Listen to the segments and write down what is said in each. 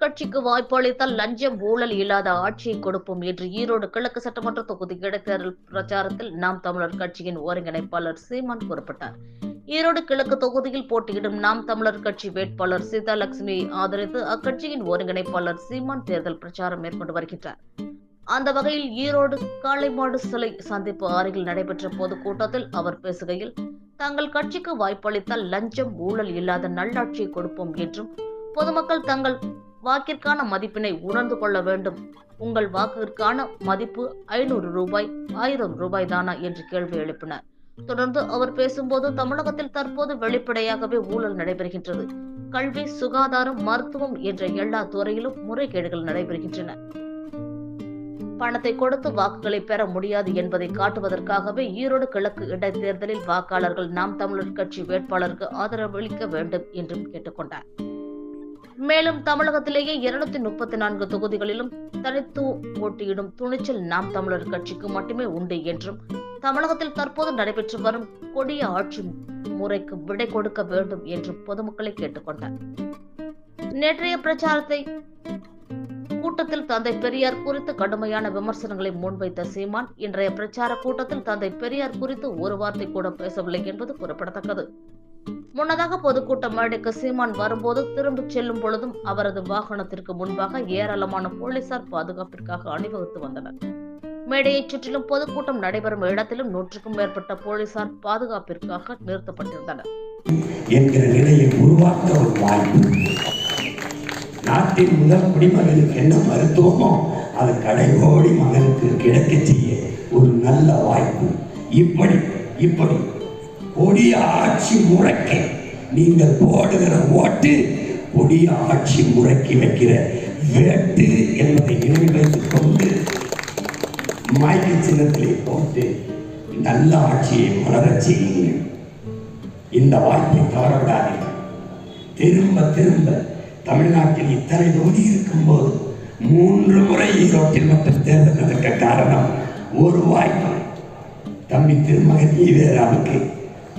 கட்சிக்கு வாய்ப்பு அளித்தால் லஞ்சம் ஊழல் இல்லாத ஆட்சியை கொடுப்போம் என்று ஈரோடு கிழக்கு சட்டமன்ற தொகுதி இடைத்தேர்தல் பிரச்சாரத்தில் நாம் தமிழர் கட்சியின் ஒருங்கிணைப்பாளர் சீமான் குறிப்பிட்டார். ஈரோடு கிழக்கு தொகுதியில் போட்டியிடும் நாம் தமிழர் கட்சி வேட்பாளர் சீதாலட்சுமியை ஆதரித்து அக்கட்சியின் ஒருங்கிணைப்பாளர் சீமான் தேர்தல் பிரச்சாரம் மேற்கொண்டு வருகின்றார். அந்த வகையில் ஈரோடு காளைமாடு சிலை சந்திப்பு அருகில் நடைபெற்ற பொதுக்கூட்டத்தில் அவர் பேசுகையில் தங்கள் கட்சிக்கு வாய்ப்பளித்தால் லஞ்சம் ஊழல் இல்லாத நல்லாட்சியை கொடுப்போம் என்றும் பொதுமக்கள் தங்கள் வாக்கிற்கான மதிப்பினை உணர்ந்து கொள்ள வேண்டும். உங்கள் வாக்கிற்கான மதிப்பு ஐநூறு ரூபாய் ஆயிரம் ரூபாய் தானா என்று கேள்வி எழுப்பினார் தொடர்ந்து அவர் பேசும்போது தமிழகத்தில் தற்போது வெளிப்படையாகவே ஊழல் நடைபெறுகின்றது. கல்வி சுகாதாரம் மருத்துவம் என்ற எல்லா துறையிலும் முறைகேடுகள் நடைபெறுகின்றன. பணத்தை கொடுத்து வாக்குகளை பெற முடியாது என்பதை காட்டுவதற்காகவே ஈரோடு கிழக்கு இடைத்தேர்தலில் வாக்காளர்கள் நாம் தமிழர் கட்சி வேட்பாளருக்கு ஆதரவளிக்க வேண்டும் என்றும் கேட்டுக்கொண்டார். மேலும் தமிழகத்திலேயே இருநூத்தி முப்பத்தி நான்கு தொகுதிகளிலும் தனித்து போட்டியிடும் துணிச்சல் நாம் தமிழர் கட்சிக்கு மட்டுமே உண்டு என்றும் தமிழகத்தில் தற்போது நடைபெற்று வரும் கொடிய ஆட்சி முறைக்கு விடை கொடுக்க வேண்டும் என்றும் பொதுமக்களை கேட்டுக்கொண்டார். நேற்றைய பிரச்சாரத்தை கூட்டத்தில் தந்தை பெரியார் குறித்து கடுமையான விமர்சனங்களை முன்வைத்த சீமான் இன்றைய பிரச்சார கூட்டத்தில் தந்தை பெரியார் குறித்து ஒரு வார்த்தை கூட பேசவில்லை என்பது குறிப்பிடத்தக்கது. முன்னதாக பொதுக்கூட்ட மேடைக்கு சீமான் வரும்போது திரும்பிச் செல்லும் பொழுதும் அவரது வாகனத்திற்கு முன்பாக ஏராளமான போலீசார் பாதுகாப்பிற்காக அணிவகுத்து வந்தனர். மேடையைச் சுற்றிலும் பொதுக்கூட்டம் நடைபெறும் இடத்திலும் நூற்றுக்கும் மேற்பட்ட போலீசார் பாதுகாப்பிற்காக நிறுத்தப்பட்டிருந்தனர். என்கிற நிலையை உருவாக்க ஒரு வாய்ப்பு. நாட்டின் முதல் குடிமகனுக்கு என்ன மருத்துவமோ அது கடைகோடி மகனுக்கு கிடைக்க செய்ய ஒரு நல்ல வாய்ப்பு. இப்படி இப்படி. கொடிய ஆட்சி முறைக்கு. நீங்கள் போடுகிற ஓட்டு கொடிய ஆட்சி முறைக்கு வைக்கிற வேட்டு என்பதை நினைவில் வைத்துக் கொண்டு மாய்க்கு சின்னத்திலே போட்டு நல்ல ஆட்சியை மலரச் செய்யுங்கள். இந்த வாய்ப்பை தவறவிடாதீர்கள். திரும்ப திரும்ப தமிழ்நாட்டில் இத்தனை தொகுதி இருக்கும்போது மூன்று முறை ஈரோட்டில் மட்டும் தேர்தல் நடக்க காரணம் ஒரு வாய்ப்பு. தம்பி திருமகன் ஈவேராவுக்கு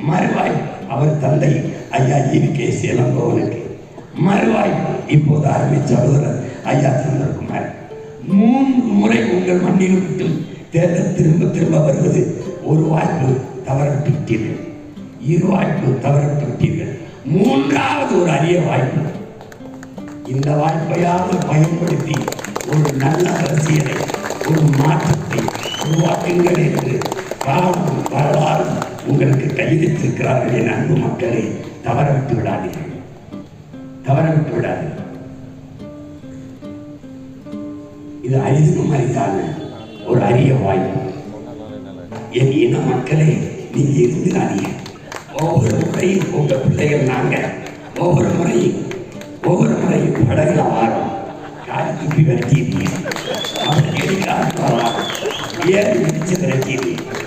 மறுவாய்ப்பு அவர் தந்தை ஐயா ஈவி கே. சேலங்கோவனுக்கு. மறுவாய்ப்பு இப்போது அருமை சகோதரர் ஐயா சந்திரகுமார் மூன்று முறை உங்கள் மண்ணில் விட்டு தேர்தல் திரும்ப திரும்ப வருவது ஒரு வாய்ப்பு தவறப்பட்டீர்கள் இரு வாய்ப்பு தவறப்பட்டீர்கள் மூன்றாவது ஒரு அரிய வாய்ப்பு. இந்த வாய்ப்பையாவது பயன்படுத்தி ஒரு நல்ல அரசியலை ஒரு மாற்றத்தை உருவாக்குங்கள் என்று காலம் வரலாறு உங்களுக்கு கையெழுத்திருக்கிறார்கள் என் அன்பு மக்களே தவறவிட்டு விடாதீர்கள். தவறவிட்டு விடாதீர்கள். இது அரிதும் அரிதான ஒரு அரிய வாய்ப்பு. என் இன மக்களே நீங்க இருக்கிறாங்க ஒவ்வொரு முறையும் உங்க பிள்ளைகள் நாங்க ஒவ்வொரு முறையும் ஒவ்வொரு முறையும் படகுல வாரம். கால் துப்பி விரட்டிடுவீங்க. அவர் எடி ஏறி மிதிச்சு விரட்டிடுவீங்க?